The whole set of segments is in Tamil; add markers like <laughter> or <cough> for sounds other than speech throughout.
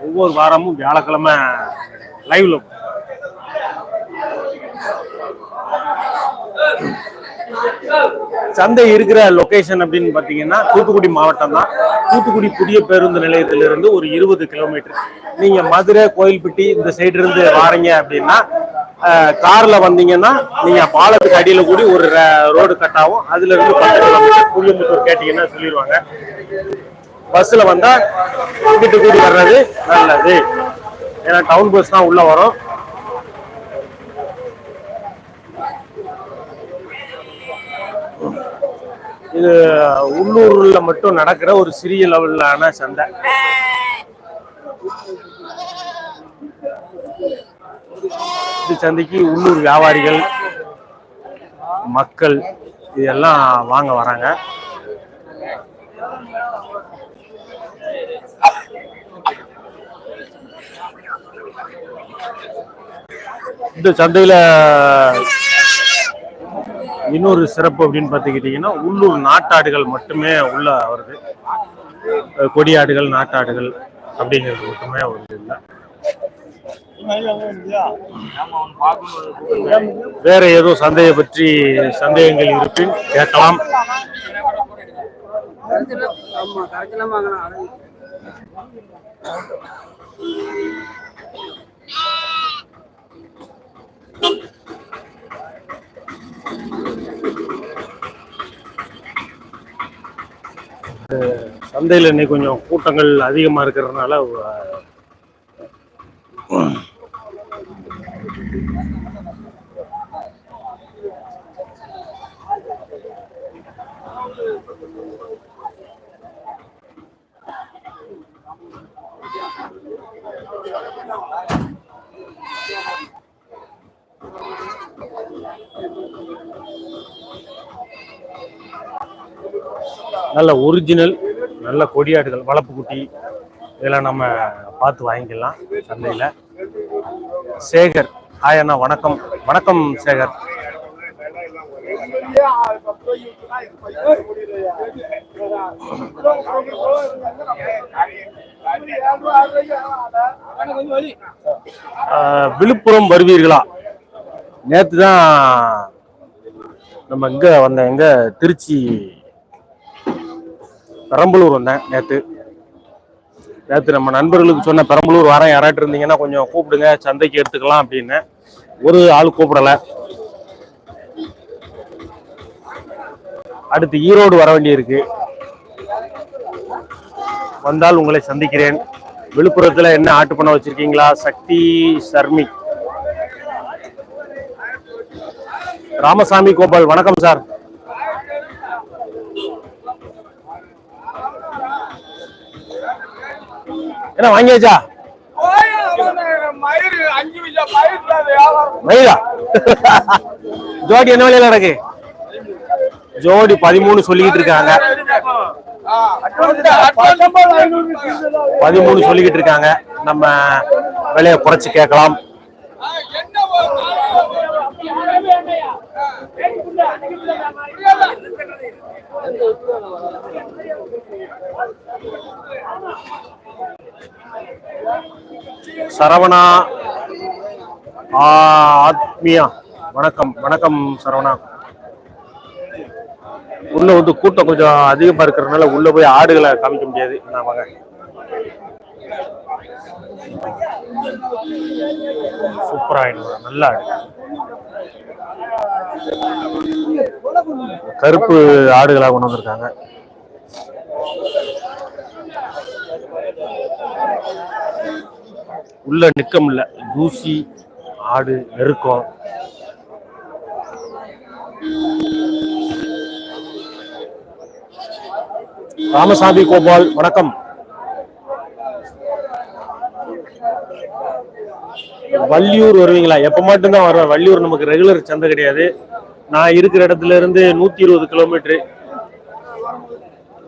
ஒவ்வொரு வாரமும் வியாழக்கிழமை லைவ்ல சந்தை இருக்கிற லொகேஷன் அப்படின்னு பார்த்தீங்கன்னா தூத்துக்குடி மாவட்டம் தான். தூத்துக்குடி புதிய பேருந்து நிலையத்திலிருந்து ஒரு இருபது கிலோமீட்டர் நீங்க மதுரை கோயில்பட்டி இந்த சைடு இருந்து வாரீங்க அப்படின்னா காரில் கார்ல வந்தீங்கன்னா நீங்க பாலத்துக்கு அடியில கூடி ஒரு ரோடு கட் ஆகும். அதுல இருந்து பத்து கிலோமீட்டர் புளியமுத்தூர் கேட்டீங்கன்னா சொல்லிடுவாங்க பஸ்ஸில் வந்தால் கூட்டிட்டு கூடி வர்றது நல்லது. ஏன்னா டவுன் பஸ் தான் உள்ளே வரும். இது உள்ளூரில் மட்டும் நடக்கிற ஒரு சிறிய லெவலான சந்தை. சந்தைக்கு உள்ளூர் வியாபாரிகள் மக்கள் இதெல்லாம் வாங்க வராங்க. இந்த சந்தையில இன்னொரு சிறப்பு அப்படின்னு பார்த்துக்கிட்டிங்கன்னா உள்ளூர் நாட்டாடுகள் மட்டுமே உள்ள வருது. கொடியாடுகள் நாட்டாடுகள் அப்படிங்கிறது மட்டுமே வருது இல்லை வேற ஏதோ சந்தையை பற்றி சந்தேகங்கள் இருப்பின் கேட்கலாம். சந்தையில் இன்னைக்கு கொஞ்சம் கூட்டங்கள் அதிகமாக இருக்கிறதுனால நல்ல ஒரிஜினல் நல்ல கொடியாடுகள் வளர்ப்பு குட்டி இதெல்லாம் நம்ம பார்த்து வாங்கிக்கலாம் சந்தையில். சேகர் ஹாய் அண்ணா வணக்கம். வணக்கம் சேகர். விழுப்புரம் வருவீர்களா? நேற்று தான் நம்ம இங்கே வந்தேன் எங்கே திருச்சி பெரம்பலூர் வந்தேன் நேற்று நேற்று நம்ம நண்பர்களுக்கு சொன்ன பெரம்பலூர் வரேன் யாராட்டு இருந்தீங்கன்னா கொஞ்சம் கூப்பிடுங்க சந்தைக்கு எடுத்துக்கலாம் அப்படின்னு. ஒரு ஆள் கூப்பிடலை. அடுத்து ஈரோடு வர வேண்டியிருக்கு. வந்தால் உங்களை சந்திக்கிறேன். விழுப்புரத்தில் என்ன ஆட்டு பண்ண வச்சிருக்கீங்களா? சக்தி சர்மி. ராமசாமி கோபால் வணக்கம் சார். என்ன வாங்கியாச்சா மயிரா ஜோடி என்ன விலையில நடக்கு ஜோடி பதிமூணு சொல்லிக்கிட்டு இருக்காங்க. பதிமூணு சொல்லிக்கிட்டு இருக்காங்க. நம்ம விலையை குறைச்சு கேட்கலாம். சரவணா. ஆ, ஆத்மியா. வணக்கம் வணக்கம் சரவணா. உள்ள வந்து கூட்டம் கொஞ்சம் அதிகமா இருக்கிறதுனால உள்ள போய் ஆடுகளை காமிக்க முடியாது. நான் வாங்க. சூப்பரா நல்ல ஆடு. கருப்பு ஆடுகளா கொண்டு வந்திருக்காங்க. உள்ள நிக்க முடியல. தூசி ஆடு நெருக்கம். ராமசாமி கோபால் வணக்கம். வள்ளியூர் வருவீங்களா? எப்ப மட்டும்தான் வருவேன் வள்ளியூர் நமக்கு ரெகுலர் சந்தை கிடையாது. நான் இருக்கிற இடத்துல இருந்து நூத்தி இருபது கிலோமீட்டர்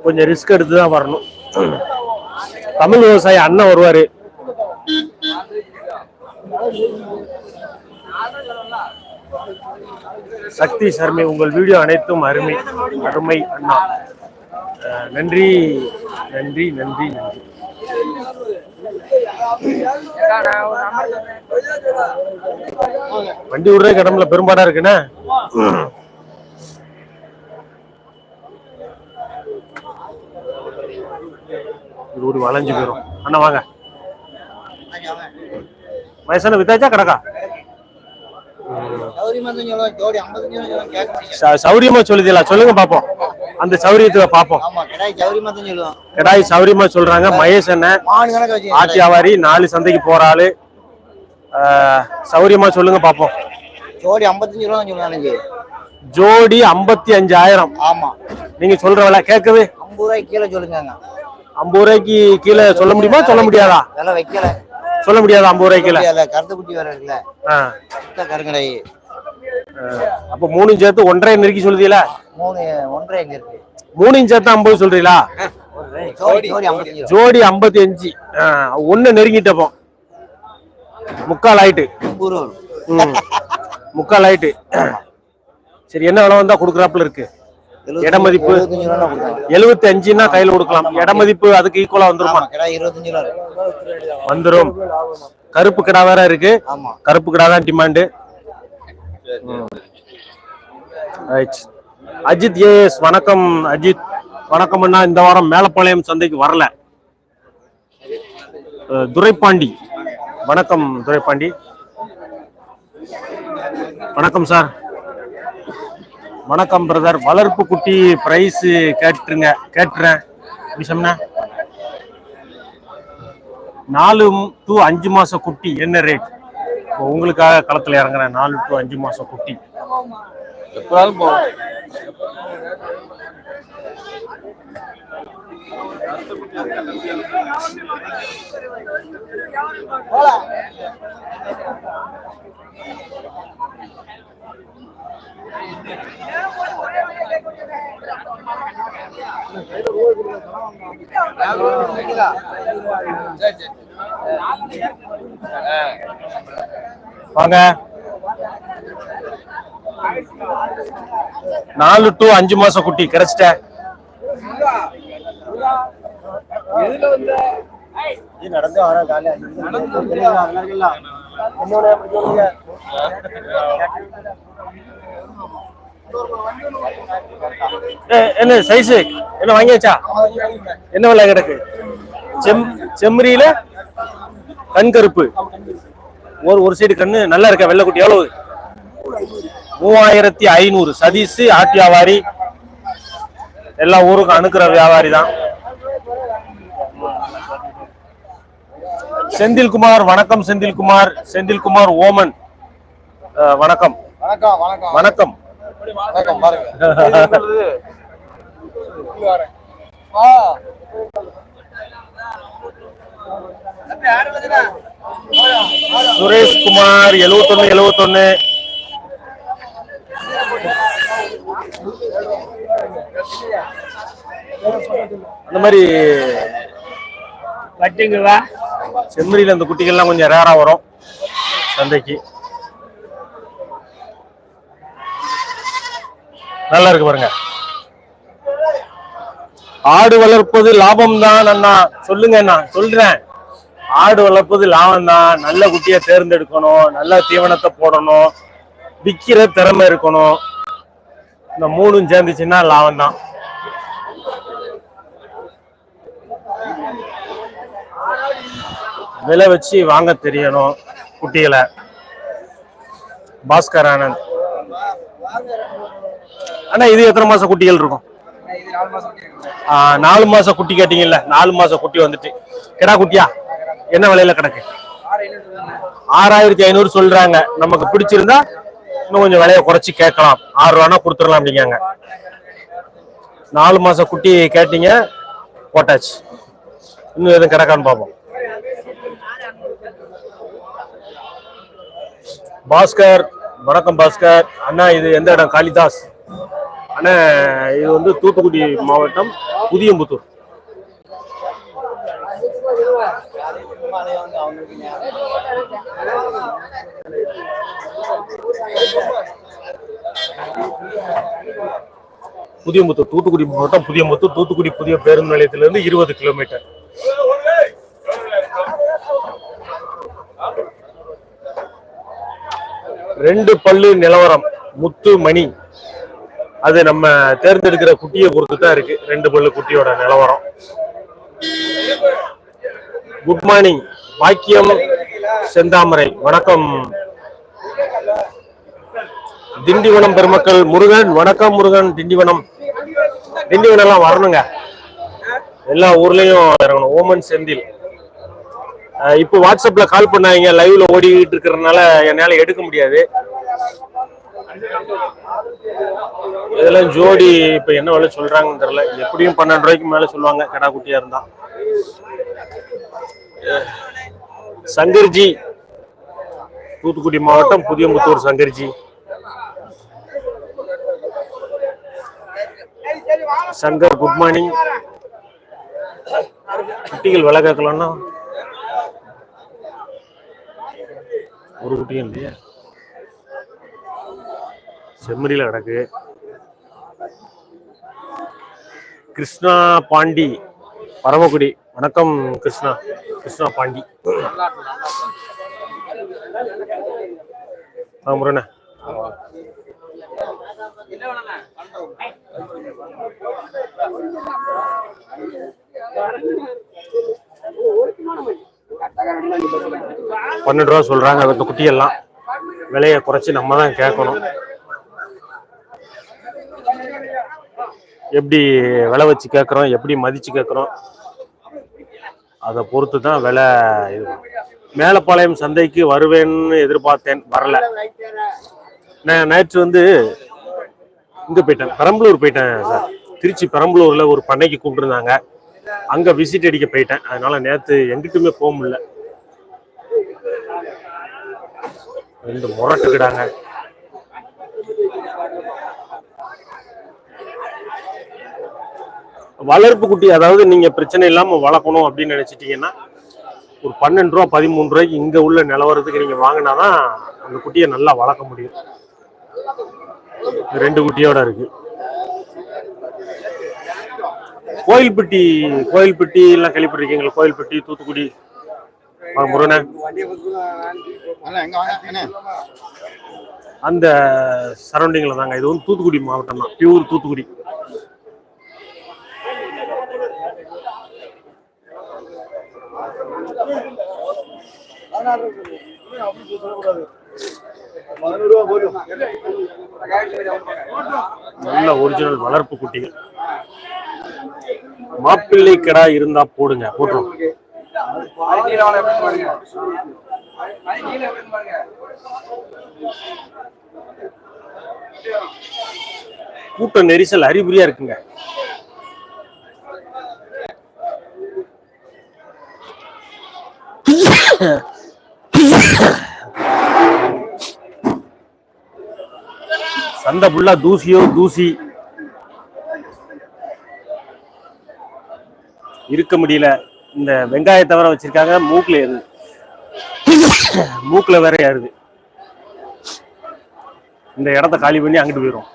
கொஞ்சம் ரிஸ்க் எடுத்து தான் வரணும். <clears throat> தமிழ் விவசாயி அண்ணன் வருவாரு. சக்தி சர்மை உங்கள் வீடியோ அனைத்தும் அருமை. அருமை அண்ணா. நன்றி நன்றி நன்றி நன்றி. வண்டி விடுற கடம்புல பெரும்பாடா இருக்குண்ணே. இது ஒரு வளைஞ்சு போயிடும் அண்ணா வாங்க. வயசான வித்தாச்சா கிடக்கா சௌரியமா சொல்லுதீங்களா சொல்லுங்க பாப்போம் அந்த சௌரியத்துல பாப்போம் கிடாய் சௌரியமா சொல்றாங்க மகேஷ் ஆட்டி வியாபாரி நாலு சந்தைக்கு போற ஆளு சௌரியமா சொல்லுங்க பாப்போம் ஜோடி ஐம்பத்தஞ்சு ரூபா சொல்லுவாங்க ஜோடி ஐம்பத்தி அஞ்சாயிரம் ஆமா நீங்க சொல்ற விலை கேட்கவே ஐம்பது ரூபாய்க்கு கீழே சொல்லுங்க ஐம்பது ரூபாய்க்கு கீழே சொல்ல முடியுமா சொல்ல முடியாதா விலை வைக்கல சொல்ல முடியாதா ஐம்பது ரூபாய்க்கு கீழே இல்ல கருத்து குட்டி வேற இருக்குல்ல கருங்கடாய் அப்ப மூணும் சேர்த்து ஒன்றரை நெருக்கி சொல்லுதீங்களா மூணு ஒன்றரை எங்க இருக்கு மூணையும் சேர்த்து ஐம்பது சொல்றீங்களா ஜோடி ஐம்பத்தி அஞ்சு ஒன்னு நெருங்கிட்டப்போ. முக்கால் ஆயிட்டு. முக்கால் ஆயிட்டு. சரி என்ன விலை வந்தா கொடுக்குறாப்புல இருக்கு? எழுபத்தஞ்சு- இட மதிப்பு? எழுபத்தஞ்சு ரூபா கொடுத்தாங்க. எழுபத்தி அஞ்சுன்னா கையில கொடுக்கலாம். இட மதிப்பு அதுக்கு ஈக்குவலா வந்துருமா. வந்துரும். கருப்பு கிடா வேற இருக்கு. கருப்பு கிடா தான் டிமாண்டு அஜித் ஏஎஸ் வணக்கம் அஜித். வணக்கம் அண்ணா இந்த வாரம் மேலப்பாளையம் சந்தைக்கு வரல. துரைப்பாண்டி. வணக்கம் துரைப்பாண்டி. வணக்கம் சார். வணக்கம் பிரதர் வளர்ப்பு குட்டி பிரைஸ் கேட்டுருங்க. கேட்டுறேன். விஷயம்னா நாலு டு அஞ்சு மாச குட்டி. என்ன ரேட் இப்போ உங்களுக்காக களத்துல இறங்குறேன். நாலு டு அஞ்சு மாச குட்டி. எப்போதாலும் வாங்க. நாலு டு அஞ்சு மாசம் குட்டி கிடைச்சிட்ட. நடந்து வர காலையில என்ன சைஸ் என்ன வாங்கியாச்சா என்ன விலை கிடக்கு? செம் செம்மறியில கண் கருப்பு. ஒரு ஒரு சைடு கண்ணு நல்லா இருக்கா? வெள்ளைக்குட்டி எவ்வளவு? மூவாயிரத்தி ஐநூறு. சதீஷ் ஆட்டு வியாபாரி. எல்லா ஊருக்கும் அணுக்கிற வியாபாரி தான். செந்தில்குமார் வணக்கம் செந்தில்குமார். செந்தில்குமார் ஓமன். வணக்கம். வணக்கம் வணக்கம். வணக்கம். வணக்கம் பாருங்க. <laughs> சுரேஷ்குமார் எழுவத்தொன்னு எழுவத்தொன்னு. அந்த மாதிரி வட்டிங்குவா செம்மறியில இந்த குட்டிகள்லாம் கொஞ்சம் ரேரா வரும் சந்தைக்கு. நல்லா இருக்கு பாருங்க. ஆடு வளர்ப்பது லாபம் தான் அண்ணா. சொல்லுங்க அண்ணா சொல்றேன். ஆடு வளர்ப்பது லாபம் தான் நல்ல குட்டியை தேர்ந்தெடுக்கணும் நல்ல தீவனத்தை போடணும் விக்கிற திறமை இருக்கணும். இந்த மூணும் சேர்ந்துச்சுன்னா லாபம் தான் விலை வச்சு வாங்க தெரியணும் குட்டிகளை. பாஸ்கர் ஆனந்த். அண்ணா இது எத்தனை மாசம் குட்டிகள் இருக்கும்? நாலு மாசம் குட்டி கேட்டீங்கல்ல நாலு மாசம் குட்டி வந்துட்டு. கிடா குட்டியா? என்ன விலையில கிடக்கு? ஆறாயிரத்தி ஐநூறு சொல்றாங்க. நமக்கு பிடிச்சிருந்தா இன்னும் கொஞ்சம் விலையை குறைச்சி கேட்கலாம். ஆறு ரூபானா கொடுத்துடலாம் அப்படிங்காங்க. நாலு மாசம் குட்டி கேட்டீங்க போட்டாச்சு. இன்னும் எதுவும் கிடக்கான்னு பார்ப்போம். பாஸ்கர் வணக்கம் பாஸ்கர். அண்ணா இது எந்த இடம்? காளிதாஸ். ஆனால் இது வந்து தூத்துக்குடி மாவட்டம் புதியம்புத்தூர். புதியமுத்தூர் தூத்துக்குடி மாவட்டம் புதியமுத்தூர் தூத்துக்குடி புதிய பேருந்து நிலையத்திலிருந்து இருபது கிலோமீட்டர். ரெண்டு பல்லு நிலவரம் முத்து மணி. அது நம்ம தேர்ந்தெடுக்கிற குட்டியை பொறுத்து தான் இருக்கு. ரெண்டு பல்லு குட்டியோட நிலவரம். குட் மார்னிங் பாக்கியம் செந்தாமரை. வணக்கம். திண்டிவனம் பெருமக்கள் முருகன். வணக்கம் முருகன். திண்டிவனம். திண்டிவனம் எல்லாம் வரணுங்க. எல்லா ஊர்லயும் இறங்கணும். ஓமன் செந்தில். இப்போ வாட்ஸ்அப்ல கால் பண்ணாங்க லைவ்ல ஓடிக்கிட்டு இருக்கிறதுனால என்னால எடுக்க முடியாது. இதெல்லாம் ஜோடி இப்ப என்ன விலை சொல்றாங்கன்னு தெரியல. எப்படியும் பன்னெண்டு ரூபாய்க்கு மேல சொல்லுவாங்க கடா குட்டியா இருந்தா. சங்கர்ஜி தூத்துக்குடி மாவட்டம் புதியமுத்தூர் சங்கர்ஜி. சங்கர் குட் மார்னிங் குட்டிகள் விலை கேட்கலாம்னா ஒரு குட்டியும் இல்லையா. செம்மறியில் கிடக்கு. கிருஷ்ணா பாண்டி பரமக்குடி. வணக்கம் கிருஷ்ணா. கிருஷ்ணா பாண்டி. ஆ பன்னெண்டு ரூபா சொல்றாங்க அந்த குட்டியெல்லாம். விலையை குறைச்சி நம்ம தான் கேட்கணும். எப்படி விலை வச்சு கேட்குறோம் எப்படி மதித்து கேட்குறோம் அதை பொறுத்து தான் விலை இது. மேலப்பாளையம் சந்தைக்கு வருவேன்னு எதிர்பார்த்தேன் வரல. நான் நேற்று வந்து இங்கே போயிட்டேன் பெரம்பலூர் போயிட்டேன் சார். திருச்சி பெரம்பலூரில் ஒரு பண்ணைக்கு கூப்பிட்டுருந்தாங்க. அங்கே விசிட் அடிக்க போயிட்டேன். அதனால நேற்று எங்கிட்டுமே போக முடியல. ரெண்டு முரட்டுக்கிடாங்க. வளர்ப்பு குட்டி அதாவது நீங்கள் பிரச்சனை இல்லாமல் வளர்க்கணும் அப்படின்னு நினைச்சிட்டீங்கன்னா ஒரு பன்னெண்டு ரூபா பதிமூணு ரூபாய்க்கு இங்கே உள்ள நிலவரத்துக்கு நீங்கள் வாங்கினா தான் அந்த குட்டியை நல்லா வளர்க்க முடியும். ரெண்டு குட்டியோட இருக்கு. கோயில்பட்டி கோயில்பட்டி எல்லாம் கேள்விப்பட்டிருக்கீங்களா? கோயில்பட்டி தூத்துக்குடி முருகனே. அந்த சரௌண்டிங்ல தாங்க. இது வந்து தூத்துக்குடி மாவட்டம் தான். பியூர் தூத்துக்குடி. நல்ல ஒரிஜினல் வளர்ப்பு குட்டிகள். மாப்பிள்ளை கடா இருந்தா போடுங்க போட்டுரும். கூட்ட நெரிசல் அறிகுறியா இருக்குங்க. <coughs> சந்தை ஃபுல்லா தூசியோ தூசி. இருக்க முடியல. இந்த வெங்காயத்தை வர வச்சிருக்காங்க. மூக்குல ஏறுது. மூக்குல வேற ஏறுது. இந்த இடத்த காலி பண்ணி அங்கிட்டு போயிடும்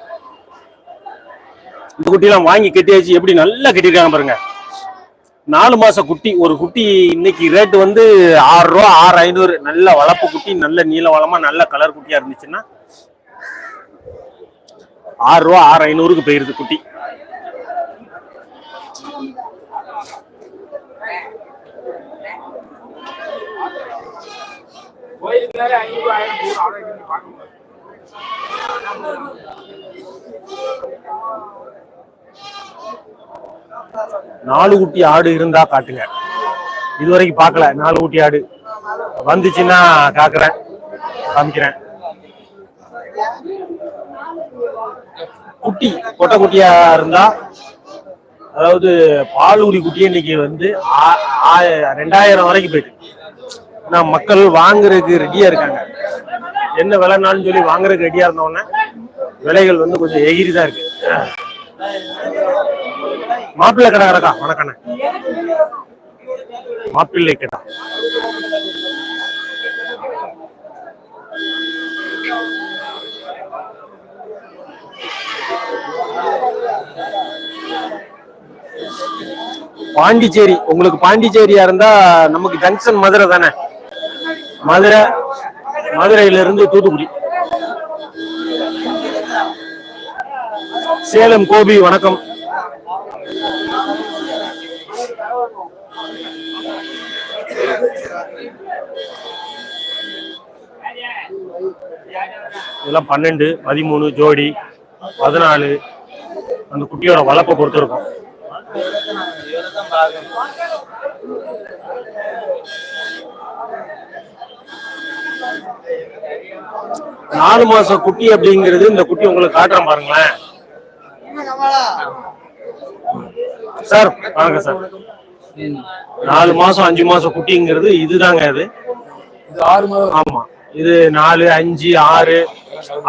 இந்த குட்டியெல்லாம் வாங்கி கட்டியாச்சு எப்படி நல்லா கட்டியிருக்காங்க பாருங்க. நாலு மாச குட்டி ஒரு குட்டி இன்னைக்கு ரேட்டு வந்து ஆறு ரூபா ஆறு ஐநூறு. நல்ல வளர்ப்பு குட்டி நல்ல நீல வளமா நல்ல கலர் குட்டியா இருந்துச்சுன்னா ஆறு ரூபா ஆறு ஐநூறுக்கு போயிருது குட்டி. நாலு குட்டி ஆடு இருந்தா காட்டுங்க. இது வரைக்கும் பார்க்கல நாலு குட்டி ஆடு. வந்துச்சுன்னா காக்குறேன் காமிக்கிறேன். குட்டி கொட்டை குட்டியா இருந்தா அதாவது பாலூரி குட்டியே இன்னைக்கு வந்து ஆ- ஆ- ரெண்டாயிரம் வரைக்கும் போயிட்டு நான் மக்கள் வாங்குறதுக்கு ரெடியா இருக்காங்க. என்ன விலைனாலும் சொல்லி வாங்குறதுக்கு ரெடியா இருந்தோடனே விலைகள் வந்து கொஞ்சம் எகிரி தான் இருக்கு. மாப்பிள்ளை கடை கிடக்கா? வணக்கண்ணே. மாப்பிள்ளை கடை. பாண்டிச்சேரி. உங்களுக்கு பாண்டிச்சேரியா இருந்தா நமக்கு ஜங்ஷன் மதுரை தானே? மதுரை மதுரையில இருந்து தூத்துக்குடி. சேலம் கோபி வணக்கம். இதெல்லாம் பன்னெண்டு பதிமூணு ஜோடி பதினாலு அந்த குட்டியோட வளர்ப்பை பொறுத்திருக்கும். நாலு மாசம் குட்டி அப்படிங்கிறது இந்த குட்டி உங்களுக்கு காட்டுறேன் பாருங்களேன். சார் வணக்கம் சார். நாலு மாசம் அஞ்சு மாசம் குட்டிங்கிறது இதுதாங்க அது இது. ஆறு ஆமா இது நாலு அஞ்சு ஆறு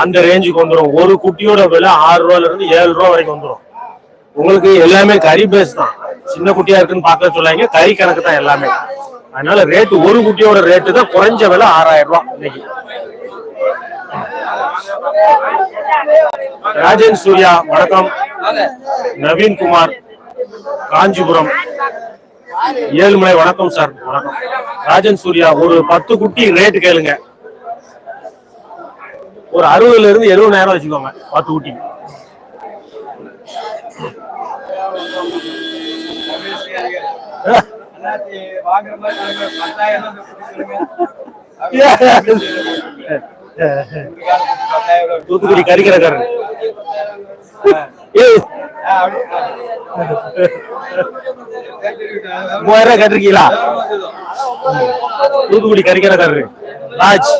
அந்த ரேஞ்சுக்கு வந்துடும் ஒரு குட்டியோட விலை ஆறு ரூபால இருந்து ஏழு ரூபா வரைக்கும் வந்துடும் உங்களுக்கு எல்லாமே கறி பேஸ் தான். சின்ன குட்டியா இருக்குன்னு பார்க்க சொல்லாங்க கறி கணக்கு தான் எல்லாமே. அதனால ரேட்டு ஒரு குட்டியோட ரேட்டு தான் குறைஞ்ச விலை ஆறாயிரம் ரூபாய் இன்னைக்கு. ராஜன் சூர்யா வணக்கம். நவீன் குமார் காஞ்சிபுரம். ஏழுமலை வணக்கம் சார். வணக்கம். ராஜன் சூர்யா ஒரு பத்து குட்டி ரேட்டு கேளுங்க. ஒரு அறுபதுல இருந்து எழுபதாயிரம் வச்சுக்கோங்க பத்து குட்டி. தூத்துக்குடி கறிக்கிறக்காரன் மூவாயிரம் ரூபாய் கட்டிருக்கீங்களா? தூத்துக்குடி கறிக்கிறக்காரரு ராஜ்.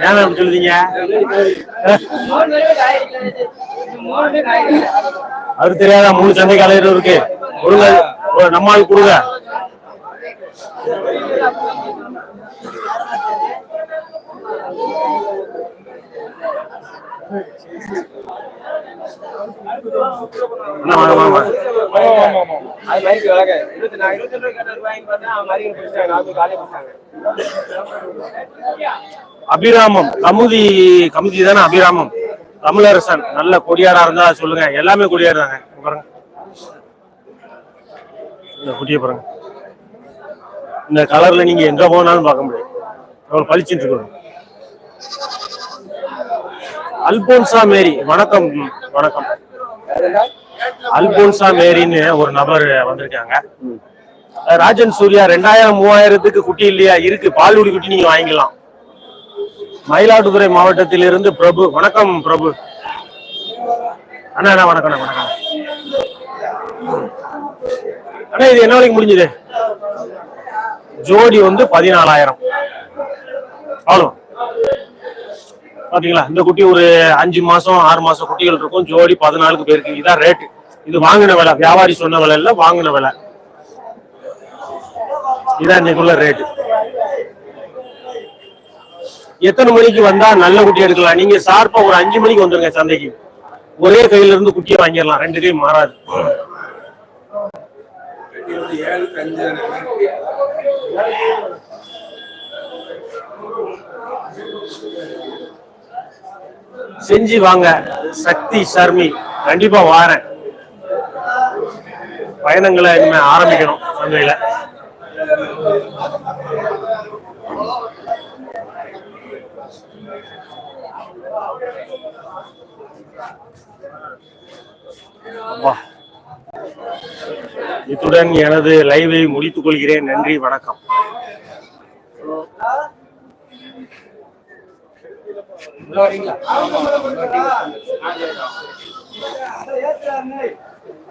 ஏன் அப்படி சொல்லுதீங்க? அது தெரியாதா? மூணு சந்தை காலையில் இருக்கு கொடுங்க. ஒரு நம்ம ஆள் கொடுங்க. அபிராமம். கமுதி கமுதி தானே அபிராமம். தமிழரசன். நல்ல கொடியாரா இருந்தா சொல்லுங்க. எல்லாமே இங்க பாருங்க. இந்த குட்டியை பாருங்க. இந்த கலர்ல நீங்க எங்க போனாலும் பார்க்க முடியும் அவர் பளிச்சுட்டு இருக்கணும் அல்போன்சா மேரி வணக்கம் வணக்கம். அல்போன்சா மேரின்னு ஒரு நபர் வந்திருக்காங்க. ராஜன் சூர்யா ரெண்டாயிரம் மூவாயிரத்துக்கு குட்டி இல்லையா? இருக்கு. பால்குடி குட்டி நீங்க வாங்கிக்கலாம். மயிலாடுதுறை மாவட்டத்திலிருந்து பிரபு. வணக்கம் பிரபு. அண்ணா அண்ணா வணக்கம் வணக்கம். அண்ணா இது என்ன வரைக்கும் முடிஞ்சது? ஜோடி வந்து பதினாலாயிரம். அவ்வளோ பாத்தீங்களா? இந்த குட்டி ஒரு அஞ்சு மாசம் ஆறு மாசம் குட்டிகள் இருக்கும். ஜோடி பதினாலுக்கு போயிருக்கு. இதான் ரேட்டு இது வாங்கின விலை. வியாபாரி சொன்ன விலை இல்ல வாங்கின விலை. இதான் இன்னைக்குள்ள ரேட்டு எத்தனை மணிக்கு வந்தா நல்ல குட்டி எடுக்கலாம்? நீங்க சார்பா ஒரு அஞ்சு மணிக்கு வந்துருங்க சந்தைக்கு. ஒரே கையில இருந்து குட்டியை வாங்கிடலாம். ரெண்டு கையும் மாறாது. செஞ்சு வாங்க. சக்தி சர்மி கண்டிப்பா வாரேன். பயணங்களை இனிமே ஆரம்பிக்கணும் சந்தையில. இத்துடன் எனது லைவை முடித்துக் கொள்கிறேன் நன்றி வணக்கம். வரீங்களா?